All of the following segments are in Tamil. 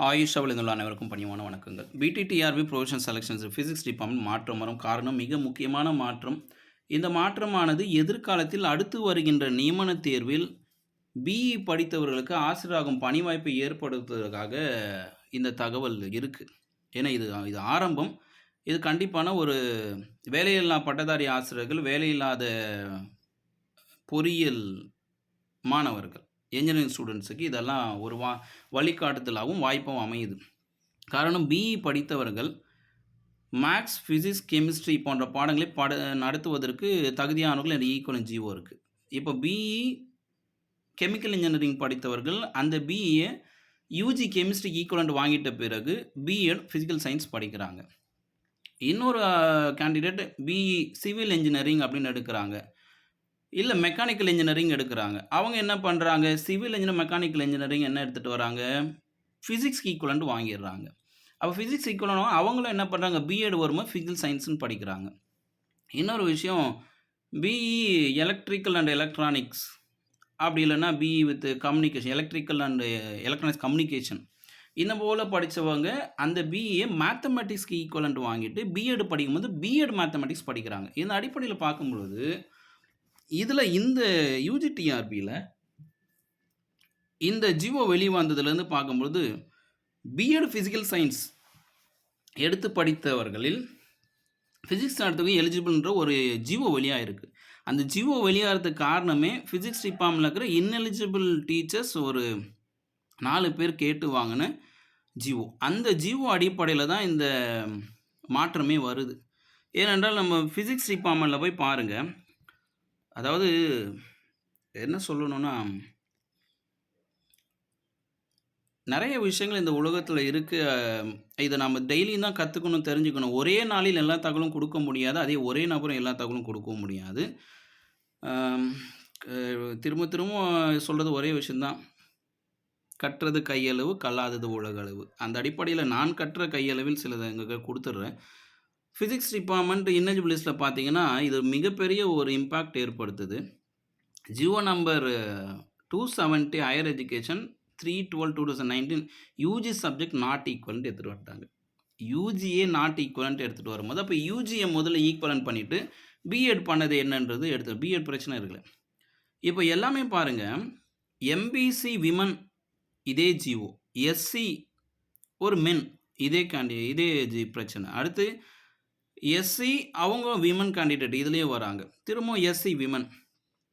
ஆயுஷ் அவளிந்துள்ள அனைவருக்கும் பணிவான வணக்கங்கள். BT TRB provision selections physics department மாற்றம் வரும் காரணம் மிக முக்கியமான மாற்றம். இந்த மாற்றமானது எதிர்காலத்தில் அடுத்து வருகின்ற நியமன தேர்வில் பிஇ படித்தவர்களுக்கு ஆசிரியராகும் பணி வாய்ப்பை ஏற்படுத்துவதற்காக இந்த தகவல் இருக்குது ஏன்னா இது இது ஆரம்பம். இது கண்டிப்பான ஒரு வேலையில்லா பட்டதாரி ஆசிரியர்கள் வேலையில்லாத பொறியியல் மாணவர்கள். இன்ஜினியரிங் ஸ்டூடெண்ட்ஸுக்கு இதெல்லாம் ஒரு வா வழிகாட்டுதலாகவும் வாய்ப்பும் அமையுது. காரணம் பிஇ படித்தவர்கள் மேக்ஸ் ஃபிசிக்ஸ் கெமிஸ்ட்ரி போன்ற பாடங்களை பட நடத்துவதற்கு தகுதியானவர்கள் என்ற ஈக்குவல் ஜீவோ இருக்குது இப்போ பிஇ கெமிக்கல் இன்ஜினியரிங் படித்தவர்கள் அந்த பிஇயை யூஜி கெமிஸ்ட்ரி ஈக்குவலண்ட் வாங்கிட்ட பிறகு பிஎட் ஃபிசிக்கல் சயின்ஸ் படிக்கிறாங்க. இன்னொரு கேண்டிடேட் பிஇ சிவில் இன்ஜினியரிங் அப்படின்னு எடுக்கிறாங்க. இல்லை மெக்கானிக்கல் இன்ஜினியரிங் எடுக்கிறாங்க. அவங்க என்ன பண்ணுறாங்க சிவில் இன்ஜினியர் மெக்கானிக்கல் இன்ஜினியரிங் என்ன எடுத்துகிட்டு வராங்க? ஃபிசிக்ஸ் ஈக்குவலண்ட் வாங்கிடுறாங்க. அப்போ ஃபிசிக்ஸ் ஈக்குவலண்ட் அவங்களும் என்ன பண்ணுறாங்க பிஎட் வரும்போது ஃபிசிக்கல் சயின்ஸ்னு படிக்கிறாங்க. இன்னொரு விஷயம் பிஇ எலக்ட்ரிக்கல் அண்ட் எலக்ட்ரானிக்ஸ் அப்படி இல்லைன்னா BE with communication electrical and electronics communication இந்த போல் படித்தவங்க அந்த பிஏ மேத்தமெட்டிக்ஸ்க்கு ஈக்குவலண்ட் வாங்கிட்டு பிஎட் படிக்கும்போது பிஎட் மேத்தமெட்டிக்ஸ் படிக்கிறாங்க. இந்த அடிப்படையில் பார்க்கும்பொழுது இதில் இந்த யூஜிடிஆர்பியில் இந்த ஜிஓ வெளி வந்ததுலேருந்து பார்க்கும்பொழுது பிஎட் ஃபிசிக்கல் சயின்ஸ் எடுத்து படித்தவர்களில் ஃபிசிக்ஸ் நடத்துக்கு எலிஜிபிள்ன்ற ஒரு ஜிஓ வெளியாக இருக்குது அந்த ஜிஓ வெளியாகிறதுக்கு காரணமே ஃபிசிக்ஸ் டிபார்ட்மெண்ட்டில் இருக்கிற இன்எலிஜிபிள் டீச்சர்ஸ் ஒரு நாலு பேர் கேட்டு வாங்கின ஜிஓ அந்த ஜிஓ அடிப்படையில் தான் இந்த மாற்றமே வருது. ஏனென்றால் நம்ம ஃபிசிக்ஸ் டிபார்ட்மெண்ட்டில் போய் பாருங்கள் அதாவது என்ன சொல்லணும்னா நிறைய விஷயங்கள் இந்த உலகத்தில் இருக்குது இதை நம்ம டெய்லியும் தான் கற்றுக்கணும் தெரிஞ்சுக்கணும். ஒரே நாளில் எல்லா தகவலும் கொடுக்க முடியாது. அதே ஒரே நபரும் எல்லா தகவலும் கொடுக்கவும் முடியாது. திரும்ப திரும்ப சொல்கிறது ஒரே விஷயந்தான் கற்றது கையளவு கல்லாதது உலகளவு. அந்த அடிப்படையில் நான் கற்ற கையளவில் சிலதை எங்களுக்கு கொடுத்துட்றேன். ஃபிசிக்ஸ் டிபார்ட்மெண்ட் இன்னஜிபிலிஸ்டில் பார்த்தீங்கன்னா இது மிகப்பெரிய ஒரு இம்பேக்ட் ஏற்படுத்துது. GO number two seventy higher education three twelve two thousand nineteen UG subject not equivalent எடுத்துகிட்டு வந்துட்டாங்க. யூஜியே நாட் ஈக்குவலன்ட் எடுத்துகிட்டு வரும்போது அப்போ யூஜியை முதல்ல ஈக்குவலன்ட் பண்ணிவிட்டு பிஎட் பண்ணது என்னன்றது எடுத்து பிஎட் பிரச்சனை இருக்குல்ல இப்போ எல்லாமே பாருங்கள் எம்பிசி விமன் இதே ஜிஓ எஸ்சி ஒரு மென் இதே காண்டி இதே ஜி பிரச்சனை. அடுத்து எஸ்சி அவங்க விமன் கேண்டிடேட் இதுலேயே வராங்க. திரும்ப எஸ்சி விமன்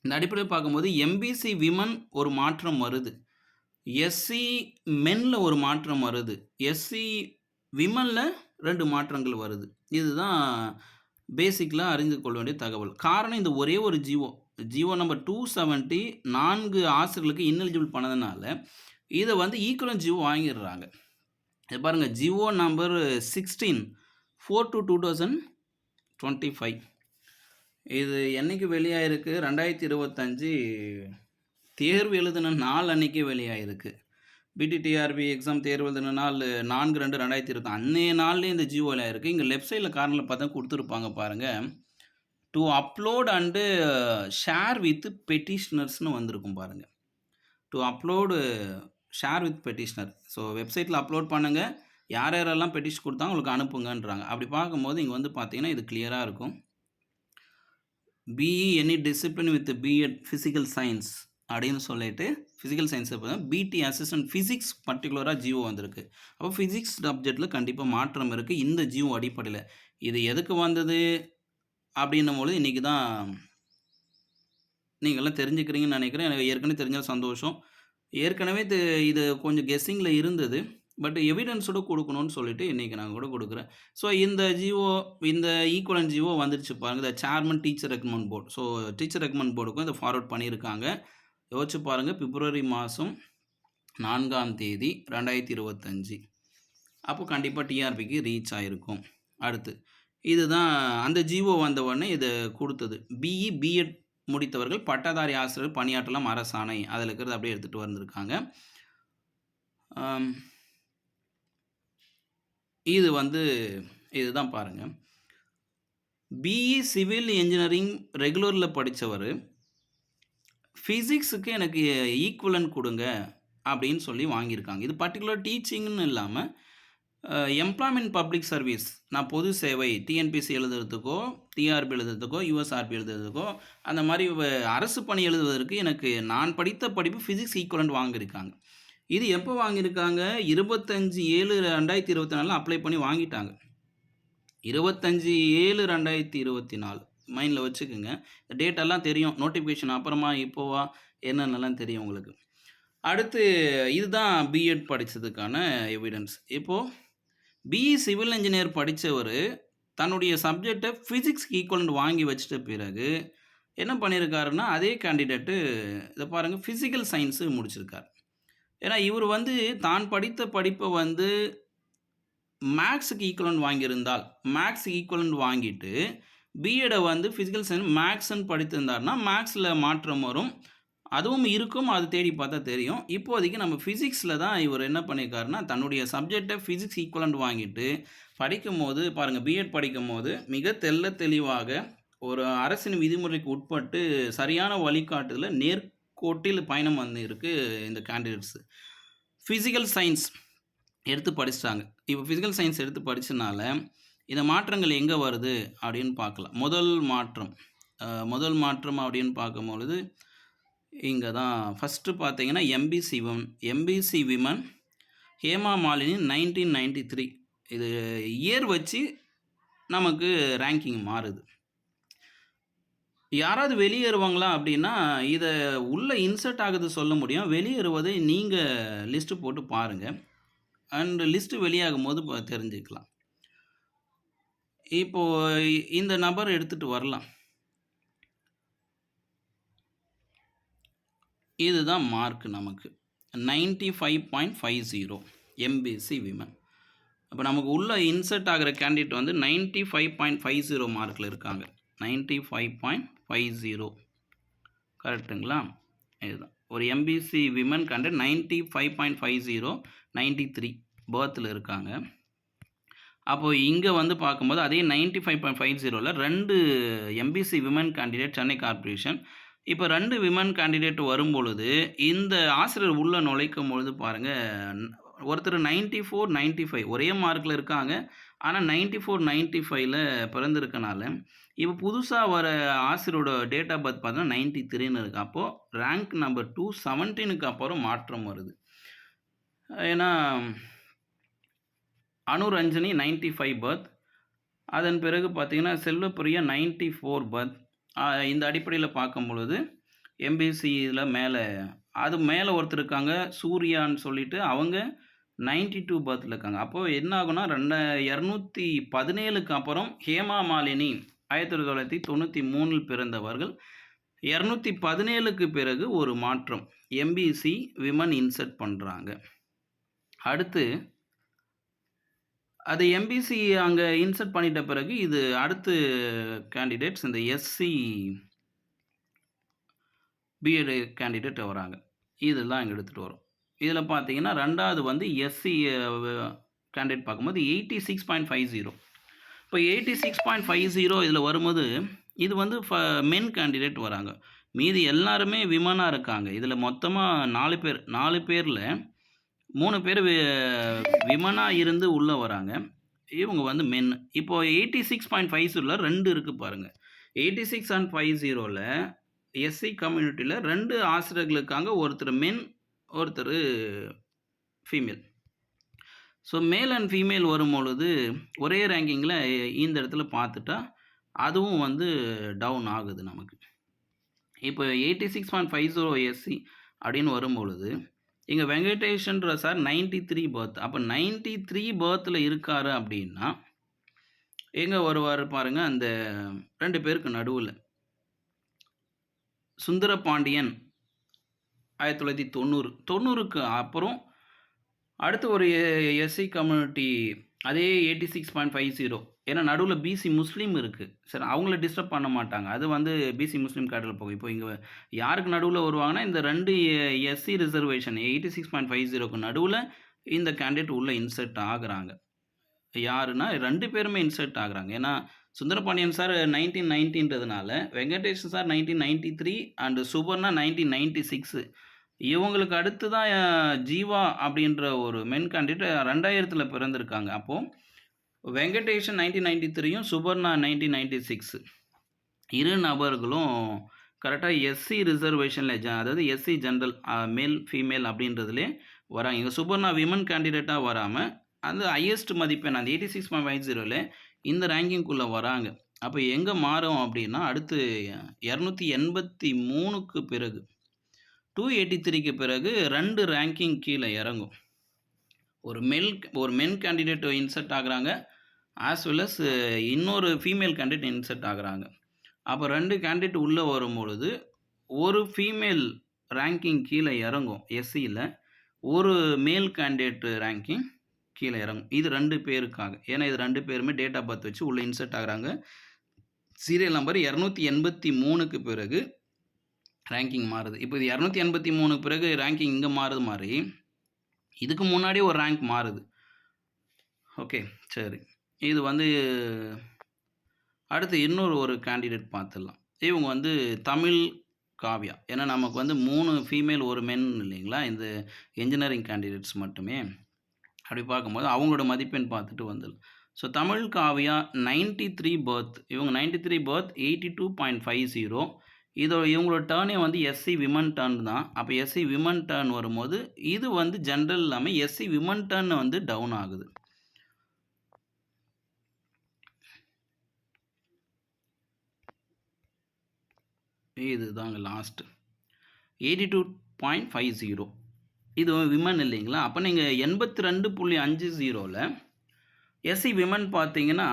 இந்த அடிப்படையில் பார்க்கும்போது எம்பிசி விமன் ஒரு மாற்றம் வருது. எஸ்சி மென்னில் ஒரு மாற்றம் வருது. எஸ்சி விமனில் ரெண்டு மாற்றங்கள் வருது. இதுதான் பேசிக்கலாக அறிந்து கொள்ள வேண்டிய தகவல். காரணம் இந்த ஒரே ஒரு GO. GO number two seventy நான்கு ஆசிரியர்களுக்கு இன்னெலிஜிபிள் பண்ணதுனால இதை வந்து ஈக்குவலன் ஜீவோ வாங்கிடுறாங்க. இது பாருங்கள் GO number sixteen four two two thousand twenty five. இது என்னைக்கு வெளியாகிருக்கு ரெண்டாயிரத்தி இருபத்தஞ்சி தேர்வு எழுதின நாள் அன்றைக்கி வெளியாகிருக்கு பிடிடிஆர்பி எக்ஸாம் தேர்வு எழுதின நாள் நான்கு ரெண்டு ரெண்டாயிரத்தி இருபத்தி அன்னைய நாள்லேயே இந்த ஜியோ இருக்குது இங்கே லெஃப்ட் சைடில் கார்னரில் பார்த்தா கொடுத்துருப்பாங்க பாருங்கள் to upload and share with பெட்டிஷ்னர்ஸ்னு வந்திருக்கும் பாருங்கள் to upload share with petitioner so வெப்சைட்டில் அப்லோட் பண்ணுங்கள் யார் யாரெல்லாம் பெட்டிஷன் கொடுத்தாங்க உங்களுக்கு அனுப்புங்கன்றாங்க. அப்படி பார்க்கும்போது இங்கே வந்து பார்த்தீங்கன்னா இது கிளியராக இருக்கும். BE any discipline with BEd physical science அப்படின்னு சொல்லிட்டு physical science PD assistant physics பர்டிகுலராக ஜியோ வந்திருக்கு. அப்போ ஃபிசிக்ஸ் சப்ஜெக்டில் கண்டிப்பாக மாற்றம் இருக்குது இந்த ஜியோ அடிப்படையில். இது எதுக்கு வந்தது அப்படின்னும் பொழுது இன்றைக்கி தான் நீங்கள்லாம் தெரிஞ்சுக்கிறீங்கன்னு நினைக்கிறேன். எனக்கு ஏற்கனவே தெரிஞ்சால் சந்தோஷம். ஏற்கனவே இது இது கொஞ்சம் கெஸ்ஸிங்கில் இருந்தது. பட் எவிடன்ஸோட கொடுக்கணும்னு சொல்லிட்டு இன்றைக்கி நான் கூட கொடுக்குறேன். ஸோ இந்த ஜிஓ இந்த ஈக்குவலன் ஜிஓ வந்துருச்சு பாருங்கள் இந்த chairman teacher recommend board so teacher recommend போர்டுக்கும் இதை ஃபார்வர்ட் பண்ணியிருக்காங்க. யோசிச்சு பாருங்கள் பிப்ரவரி மாதம் நான்காம் தேதி ரெண்டாயிரத்தி இருபத்தஞ்சி. அப்போ கண்டிப்பாக டிஆர்பிக்கு ரீச் ஆகிருக்கும் அடுத்து இதுதான் அந்த ஜிஓ வந்த உடனே இதை கொடுத்தது. பிஇ பிஎட் முடித்தவர்கள் பட்டதாரி ஆசிரியர் பணியாற்றலாம் அரசாணை. அதில் இருக்கிறது அப்படியே எடுத்துகிட்டு வந்திருக்காங்க. இது வந்து இதுதான் பாருங்கள் பிஇ சிவில் இன்ஜினியரிங் ரெகுலரில் படித்தவர் ஃபிசிக்ஸுக்கு எனக்கு ஈக்குவலன் கொடுங்க அப்படின்னு சொல்லி வாங்கியிருக்காங்க. இது பர்ட்டிகுலர் டீச்சிங்னு இல்லாமல் எம்ப்ளாய்மெண்ட் பப்ளிக் சர்வீஸ் நான் பொது சேவை டிஎன்பிஎஸ்சி எழுதுறதுக்கோ, டிஆர்பி எழுதுறதுக்கோ, யூஎஸ்ஆர்பி எழுதுறதுக்கோ, அந்த மாதிரி வ அரசு பணி எழுதுவதற்கு எனக்கு நான் படித்த படிப்பு ஃபிசிக்ஸ் ஈக்குவலன்ட் வாங்கியிருக்காங்க. இது எப்போ வாங்கியிருக்காங்க? 25/7/2024ல அப்ளை பண்ணி வாங்கிட்டாங்க. 25/7/2024 மைண்ட்ல வச்சுக்கங்க. டேட் டேட்டெல்லாம் தெரியும். நோட்டிஃபிகேஷன் அப்புறமா, இப்போவா என்னென்னலாம் தெரியும் உங்களுக்கு. அடுத்து இதுதான் பிஎட் படித்ததுக்கான எவிடன்ஸ். இப்போது பிஇ சிவில் இன்ஜினியர் படித்தவர் தன்னுடைய சப்ஜெக்டை ஃபிசிக்ஸ் ஈக்குவல்னு வாங்கி வச்சுட்ட பிறகு, என்ன பண்ணியிருக்காருன்னா, அதே கேண்டிடேட்டு இதை பாருங்கள் ஃபிசிக்கல் சயின்ஸு முடிச்சிருக்கார். ஏன்னா, இவர் வந்து தான் படித்த படிப்பை வந்து மேக்ஸுக்கு ஈக்குவலன் வாங்கியிருந்தால், மேக்ஸ் ஈக்குவலன்ட் வாங்கிட்டு, பிஎட வந்து ஃபிசிக்கல் சயின்ஸ் மேக்ஸ்ன்னு படித்திருந்தார்னா, மேக்ஸில் மாற்றம் வரும். அதுவும் இருக்கும். அது தேடி பார்த்தா தெரியும். இப்போதைக்கு நம்ம ஃபிசிக்ஸில் தான் இவர் என்ன பண்ணியிருக்காருன்னா, தன்னுடைய சப்ஜெக்டை ஃபிசிக்ஸ் ஈக்குவலன்ட் வாங்கிட்டு, படிக்கும்போது பாருங்கள் பிஎட் படிக்கும்போது, மிக தெல்ல தெளிவாக ஒரு அரசின் விதிமுறைக்கு உட்பட்டு சரியான வழிகாட்டுதல கோட்டில் பயணம் பண்ணியிருக்கு இந்த கேண்டிடேட்ஸு ஃபிசிக்கல் சயின்ஸ் எடுத்து படிச்சிட்டாங்க இப்போ ஃபிசிக்கல் சயின்ஸ் எடுத்து படித்தனால இந்த மாற்றங்கள் எங்கே வருது அப்படின்னு பார்க்கலாம். முதல் மாற்றம் முதல் மாற்றம் அப்படின்னு பார்க்கும்பொழுது, இங்கே தான் ஃபர்ஸ்ட்டு பார்த்தீங்கன்னா, MBC women MBC women Hema Malini 1993 இது இயர் வச்சு நமக்கு ரேங்கிங் மாறுது. யாராவது வெளியேறுவாங்களா அப்படின்னா, இதை உள்ளே இன்சர்ட் ஆகுது சொல்ல முடியும். வெளியேறுவதை நீங்கள் லிஸ்ட்டு போட்டு பாருங்கள் அண்டு லிஸ்ட்டு வெளியாகும்போது போது தெரிஞ்சுக்கலாம். இப்போது இந்த நபர் எடுத்துகிட்டு வரலாம். இதுதான் மார்க் நமக்கு. 95.50 எம்பிசி விமன். இப்போ நமக்கு உள்ள இன்சர்ட் ஆகிற கேண்டிடேட் வந்து ninety five point five zero மார்க்கில் இருக்காங்க. Ninety five point five zero கரெக்டுங்களா? இதுதான். ஒரு எம்பிசி விமன் கண்டு ninety five point five zero ninety three பேர்த்தில் இருக்காங்க. அப்போது இங்கே வந்து பார்க்கும்போது அதே நைன்ட்டி ஃபைவ் பாயிண்ட் ஃபைவ் ஜீரோவில் ரெண்டு MBC women candidate Chennai corporation இப்போ ரெண்டு விமன் கேண்டிடேட் வரும்பொழுது இந்த ஆசிரியர் உள்ளே நுழைக்கும் பொழுது பாருங்கள் ஒருத்தர் நைன்ட்டி ஃபோர் நைன்ட்டி ஃபைவ் ஒரே மார்க்கில் இருக்காங்க. ஆனால் நைன்டி ஃபோர் நைன்டி ஃபைவ்ல பிறந்திருக்கனால, இப்போ புதுசாக வர ஆசிரியரோட டேட் ஆஃப் பர்த் பார்த்தோன்னா நைன்டி த்ரீன்னு இருக்குது அப்போது ரேங்க் நம்பர் 217க்கு அப்புறம் மாற்றம் வருது. ஏன்னா, அனுரஞ்சனி 95 பர்த். அதன் பிறகு பார்த்திங்கன்னா செல்வப்பிரியா 94 பர்த். அ இந்த அடிப்படையில பார்க்கும்பொழுது, எம்பிசியில் மேலே அது மேலே ஒருத்தர் இருக்காங்க. சூர்யான்னு சொல்லிட்டு அவங்க நைன்டி டூ பர்த்தில் இருக்காங்க. அப்போ என்ன ஆகும்னா, ரெண்ட 217க்கு அப்புறம் ஹேமா மாலினி 1993ல் பிறந்தவர்கள். 217க்கு பிறகு ஒரு மாற்றம். எம்பிசி விமன் இன்சர்ட் பண்ணுறாங்க அடுத்து அது எம்பிசி அங்கே இன்சர்ட் பண்ணிட்ட பிறகு, இது அடுத்து கேண்டிடேட்ஸ் இந்த எஸ்சி பிஎட் கேண்டிடேட் வராங்க. இதெல்லாம் இங்கே எடுத்துகிட்டு வரும் இதில் பார்த்தீங்கன்னா ரெண்டாவது வந்து எஸ்சி கேண்டிடேட் பார்க்கும்போது eighty six point five zero இப்போ eighty six point five zero இதில் வரும்போது இது வந்து ஃப மென் கேண்டிடேட் வராங்க. மீதி எல்லாருமே விமனாக இருக்காங்க. இதில் மொத்தமாக நாலு பேர் நாலு பேரில் மூணு பேர் விமனாக இருந்து உள்ளே வராங்க. இவங்க வந்து மென் இப்போது எயிட்டி சிக்ஸ் பாயிண்ட் ஃபைவ் ஜீரோவில் ரெண்டு இருக்குது பாருங்கள் எயிட்டி சிக்ஸ் அண்ட் ஃபைவ் ஜீரோவில் எஸ்சி கம்யூனிட்டியில் ரெண்டு ஆசிரியர்களுக்காக ஒருத்தர் மென் ஒருத்தர் female. So male and female வரும்பொழுது, ஒரே ரேங்கிங்கில் இந்த இடத்துல பார்த்துட்டா, அதுவும் வந்து டவுன் ஆகுது நமக்கு. இப்போ eighty six point five zero SC அப்படின்னு வரும்பொழுது, இங்கே வெங்கடேஷன்ற சார் 93 பர்த். அப்போ நைன்டி த்ரீ பர்த்தில் இருக்கார் அப்படின்னா, எங்கே வருவார் பாருங்கள் அந்த ரெண்டு பேருக்கு பாண்டியன் ஆயிரத்தி தொள்ளாயிரத்தி தொண்ணூறு தொண்ணூறுக்கு அப்புறம் அடுத்து ஒரு எஸ்சி கம்யூனிட்டி அதே 86.50 ஏன்னா நடுவில் பிசி முஸ்லீம் இருக்குது சரி அவங்கள டிஸ்டர்ப் பண்ண மாட்டாங்க. அது வந்து பிசி முஸ்லீம் கேட்டில் போகும். இப்போ இங்கே யாருக்கு நடுவில் வருவாங்கன்னா, இந்த ரெண்டு எஸ்சி ரிசர்வேஷன் 86.50க்கு நடுவுல இந்த கேண்டிடேட் உள்ளே இன்சர்ட் ஆகுறாங்க. யாருன்னா ரெண்டு பேருமே இன்சர்ட் ஆகுறாங்க. ஏன்னா, Sundarapandian sir nineteen நைன்டின்றதுனால Venkatesan sir nineteen ninety three and Suparna nineteen ninety six இவங்களுக்கு அடுத்து தான் ஜீவா அப்படின்ற ஒரு மென் கேண்டிடேட் ரெண்டாயிரத்தில் பிறந்திருக்காங்க. அப்போது வெங்கடேஷன் நைன்டீன் நைன்டி த்ரீயும் சுபர்ணா நைன்டீன் நைன்டி சிக்ஸு இரு நபர்களும் கரெக்டாக எஸ்சி ரிசர்வேஷனில் ஜ அதாவது எஸ்சி ஜென்ரல் மேல் ஃபீமேல் அப்படின்றதுலே வராங்க. இங்கே சுபர்ணா விமன் கேண்டிடேட்டாக வராமல் அந்த ஹையஸ்ட் மதிப்பெண் அந்த எயிட்டி சிக்ஸ் பாயிண்ட் ஃபைவ் ஜீரோவில் இந்த ரேங்கிங்குள்ளே வராங்க. அப்போ எங்கே மாறும் அப்படின்னா, அடுத்து 283க்கு பிறகு 283க்கு பிறகு ரெண்டு ரேங்கிங் கீழே இறங்கும். ஒரு மெல் ஒரு மென் கேண்டிடேட் இன்சர்ட் ஆகுறாங்க. ஆஸ் வெல் அஸ் இன்னொரு ஃபீமேல் கேண்டிடேட் இன்சர்ட் ஆகுறாங்க. அப்போ ரெண்டு கேண்டிடேட் உள்ளே வரும்பொழுது, ஒரு ஃபீமேல் ரேங்கிங் கீழே இறங்கும் எஸ்சியில் ஒரு மேல் கேண்டிடேட் ரேங்கிங் கீழே இறங்கும். இது ரெண்டு பேருக்காக. ஏன்னா இது ரெண்டு பேருமே டேட் ஆஃப் பர்த் வச்சு உள்ளே இன்சர்ட் ஆகுறாங்க. சீரியல் நம்பர் 283க்கு பிறகு ரேங்கிங் மாறுது. இப்போ இது 283க்கு பிறகு ரேங்கிங் இங்கே மாறுது மாதிரி இதுக்கு முன்னாடியே ஒரு ரேங்க் மாறுது. ஓகே. சரி. இது வந்து அடுத்து இன்னொரு ஒரு கேண்டிடேட் பார்த்துடலாம். இவங்க வந்து தமிழ் காவ்யா. ஏன்னா நமக்கு வந்து மூணு ஃபீமேல், ஒரு மென் இல்லைங்களா? இந்த என்ஜினியரிங் கேண்டிடேட்ஸ் மட்டுமே. அப்படி பார்க்கும்போது அவங்களோட மதிப்பெண் பார்த்துட்டு வந்துடும் ஸோ தமிழ் காவ்யா 93 பர்த். இவங்க 93 பர்த் 82.50 இதோ இவங்களோட டேர்னே வந்து எஸ்சி விமன் டேர்ன் தான். அப்போ எஸ்சி விமன் டேர்ன் வரும்போது, இது வந்து ஜென்ரல் இல்லாமல் எஸ்சி விமன் டேர்ன் வந்து டவுன் ஆகுது. இதுதாங்க லாஸ்ட். 82.50 இது விமன் இல்லைங்களா? அப்போ நீங்கள் எண்பத்தி ரெண்டு புள்ளி அஞ்சு ஜீரோவில் எஸ்சி விமன் பார்த்தீங்கன்னா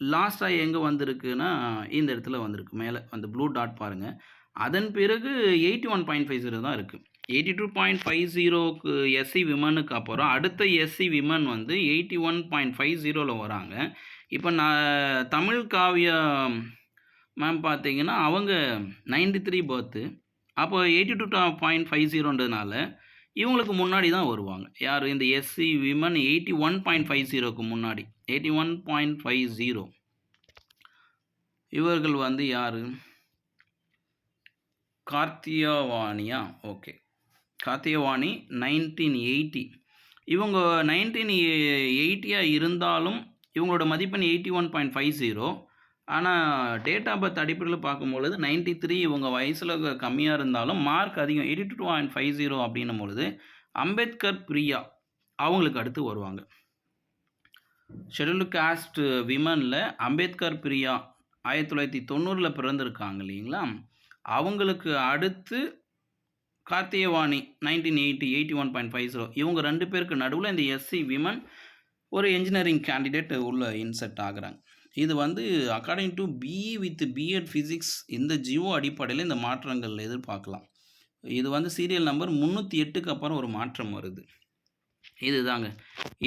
லாஸ்ட்டாக எங்கே வந்திருக்குன்னா இந்த இடத்துல வந்திருக்கு. மேலே அந்த ப்ளூ டாட் பாருங்கள் அதன் பிறகு eighty one point five zero தான் இருக்குது எயிட்டி டூ பாயிண்ட் ஃபைவ் ஜீரோக்கு எஸ்சி விமனுக்கு அப்புறம் அடுத்த எஸ்சி விமன் வந்து எயிட்டி ஒன் பாயிண்ட் ஃபைவ் ஜீரோவில் வராங்க. இப்போ நான் தமிழ் காவியா மேம் பார்த்தீங்கன்னா அவங்க நைன்டி த்ரீ பர்த்து அப்போ எயிட்டி டூ பாயிண்ட் ஃபைவ் ஜீரோன்றதுனால இவங்களுக்கு முன்னாடி தான் வருவாங்க. யார்? இந்த SC women eighty one point five ஜீரோக்கு முன்னாடி. Eighty one point five zero இவர்கள் வந்து யார்? கார்த்தியவாணியா? ஓகே கார்த்தியவாணி நைன்டீன் எயிட்டி இவங்க நைன்டீன் எயிட்டியாக இருந்தாலும் இவங்களோட மதிப்பெண் eighty one point five zero ஆனால் டேட் ஆஃப் பர்த் அடிப்படையில் பார்க்கும்பொழுது 93 இவங்க வயசில் கம்மியாக இருந்தாலும், மார்க் அதிகம் 82.50 அப்படின்னும் பொழுது, அம்பேத்கர் பிரியா அவங்களுக்கு அடுத்து வருவாங்க. ஷெடியூல் காஸ்ட் விமனில் அம்பேத்கர் பிரியா 1990ல பிறந்திருக்காங்க இல்லைங்களா? அவங்களுக்கு அடுத்து கார்த்தியவாணி 1980 81.50 இவங்க ரெண்டு பேருக்கு நடுவில் இந்த எஸ்சி விமன் ஒரு என்ஜினியரிங் கேண்டிடேட் உள்ள இன்செர்ட் ஆகுறாங்க. இது வந்து according to BE with BEd physics இந்த ஜியோ அடிப்படையில் இந்த மாற்றங்கள் எதிர்பார்க்கலாம். இது வந்து சீரியல் நம்பர் 308க்கு அப்புறம் ஒரு மாற்றம் வருது. இதுதாங்க.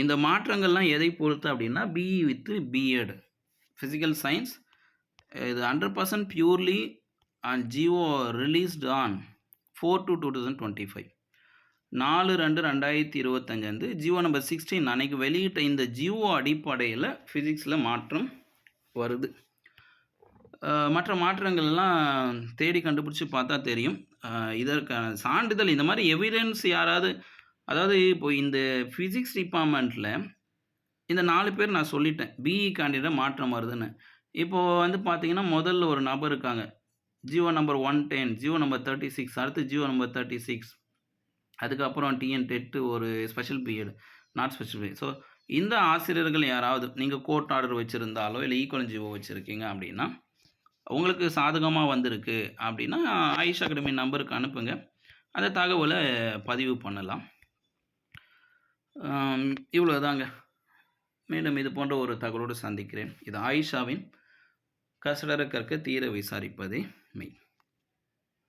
இந்த மாற்றங்கள்லாம் எதை பொறுத்து அப்படின்னா, BE with BEd physical science இது 100% purely and GO released on four to two thousand twenty five நாலு ரெண்டு ரெண்டாயிரத்தி இருபத்தஞ்சு வந்து ஜியோ நம்பர் 16 அன்னைக்கு வெளியிட்ட இந்த ஜியோ அடிப்படையில் ஃபிசிக்ஸில் மாற்றம் வருது. மற்ற மாற்றங்கள்லாம் தேடி கண்டுபிடிச்சி பார்த்தா தெரியும். இதற்கான சான்றிதழ் இந்த மாதிரி எவிடன்ஸ் யாராவது அதாவது இப்போ இந்த ஃபிசிக்ஸ் டிபார்ட்மெண்ட்டில் இந்த நாலு பேர் நான் சொல்லிட்டேன். பிஇ கேண்டிடேட் மாற்றம் வருதுன்னு. இப்போது வந்து பார்த்தீங்கன்னா, முதல்ல ஒரு நபர் இருக்காங்க. ஜியோ நம்பர் 110, ஜியோ நம்பர் 36 அடுத்து ஜியோ நம்பர் 36 அதுக்கப்புறம் டிஎன் டெட்டு ஒரு special BEd not special BEd. So இந்த ஆசிரியர்கள் யாராவது நீங்கள் கோர்ட் ஆர்டர் வச்சுருந்தாலோ இல்லை ஈக்குவல் ஜிஓ வச்சுருக்கீங்க அப்படின்னா, உங்களுக்கு சாதகமாக வந்திருக்கு அப்படின்னா, ஆயுஷ் அகாடமி நம்பருக்கு அனுப்புங்க. அந்த தகவலை பதிவு பண்ணலாம். இவ்வளோதாங்க. மீண்டும் இது போன்ற ஒரு தகவலோடு சந்திக்கிறேன். இது ஆயிஷாவின் கசடற கற்க தீர விசாரிப்பதே மெய்.